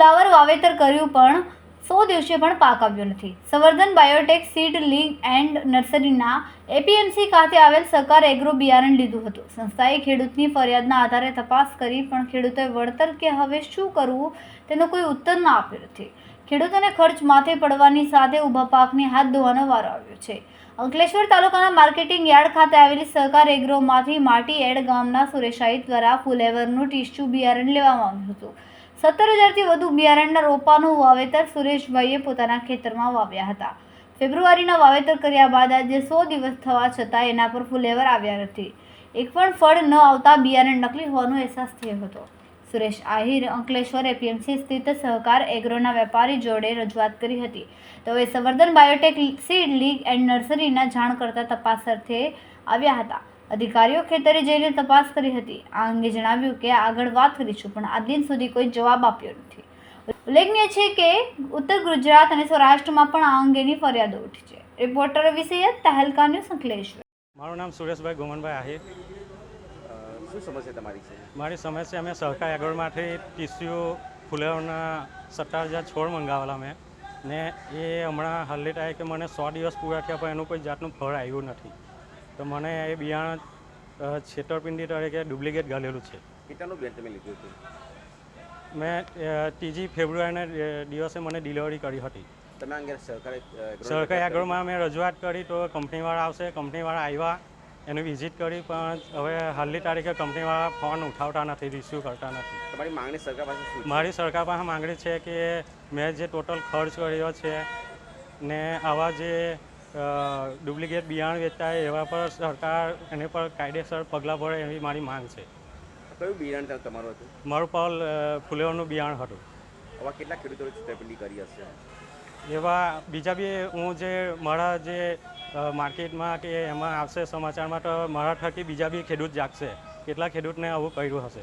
ફુલાવર વાવેતર કર્યું પણ સો દિવસે પણ પાક આવ્યો નથી. Samvardhan biotech seed league and નર્સરીના APMC ખાતે આવેલ સરકાર એગ્રો બિયારણ લીધું હતું. સંસ્થાએ ખેડૂતની ફરિયાદના આધારે તપાસ કરી પણ ખેડૂતોએ વળતર કે હવે શું કરવું તેનો કોઈ ઉત્તર ના આપ્યો નથી. ખેડૂતોને ખર્ચ માથે પડવાની સાથે ઊભા પાકની હાથ ધોવાનો વારો આવ્યો છે. અંકલેશ્વર તાલુકાના માર્કેટિંગ યાર્ડ ખાતે આવેલી સહકાર એગ્રોમાંથી માટી એડ ગામના સુરેશાઈ દ્વારા ફુલેવરનું ટીસ્યુ બિયારણ લેવામાં આવ્યું હતું. સત્તર હજારથી વધુ બિયારણના રોપાનું વાવેતર સુરેશભાઈએ પોતાના ખેતરમાં વાવ્યા હતા. ફેબ્રુઆરીના વાવેતર કર્યા બાદ આજે સો દિવસ થવા છતાં એના પર ફુલેવર આવ્યા નથી. એક પણ ફળ ન આવતા બિયારણ નકલી હોવાનો અહેસાસ થયો હતો. સુરેશ આહિર, અંકલેશ્વર એપીએમસી સ્થિત સહકાર એગ્રોના વેપારી જોડે રજૂઆત કરી હતી. તેઓએ Samvardhan biotech, seed league and નર્સરીના જાણ કરતા તપાસ અર્થે આવ્યા હતા. અધિકારીઓ ખેતરે જઈને તપાસ કરી હતી. આ અંગે જણાવ્યું કે આગળ વાત કરીશું પણ આ દિન સુધી કોઈ જવાબ આપ્યો નથી. ઉલ્લેખનીય છે કે ઉત્તર ગુજરાત અને સૌરાષ્ટ્રમાં પણ આ અંગેની ફરિયાદો ઉઠી છે. રિપોર્ટર વિષય તહેલકા ન્યૂઝ અંકલેશ્વર. મારું નામ સુરેશભાઈ ગોમનભાઈ આહિર. શું સમસ્યા તમારી છે? મારી સમસ્યા અમે સરકાર માટે ટીસ્યુ ફૂલેવના સત્તર હજાર છોડ મંગાવેલા મેં ને એ હમણાં હાલની થાય કે મને સો દિવસ પૂરા થયા પણ એનું કોઈ જાતનું ફળ આવ્યું નથી. તો મને એ બિયારણ છેતરપિંડી તરીકે ડુપ્લિકેટ ગાલેલું છે. કેટલાનું બિયારણ તમે લીધું હતું? મેં ત્રીજી ફેબ્રુઆરીના દિવસે મને ડિલિવરી કરી હતી. તમે અંગે સરકારે સરકારી કરી? આગળમાં મેં રજૂઆત કરી તો કંપનીવાળા આવશે કંપનીવાળા આવ્યા એની વિઝિટ કરી પણ હવે હાલની તારીખે કંપનીવાળા ફોન ઉઠાવતા નથી રિસીવ કરતા નથી. તમારી માંગણી સરકાર પાસે મારી સરકાર પાસે માંગણી છે કે મેં જે ટોટલ ખર્ચ કર્યો છે ને આવા જે ડુપ્લિકેટ બિયારણ વેચતા હોય એવા પર સરકાર એને પર કાયદેસર પગલાં ભરે એવી મારી માંગ છે. કયું બિયારણ તમે તમારું હતું? મારું પાલ ફુલેવરનું બિયારણ હતું. આવા કેટલા ખેડૂતોએ છેતરપિંડી કરી હશે? એવા બીજા બી હું જે મારા જે માર્કેટમાં કે એમાં આવશે સમાચારમાં તો મારા થકી બીજા બી ખેડૂત જાગશે. કેટલા ખેડૂતને આવું કર્યું હશે.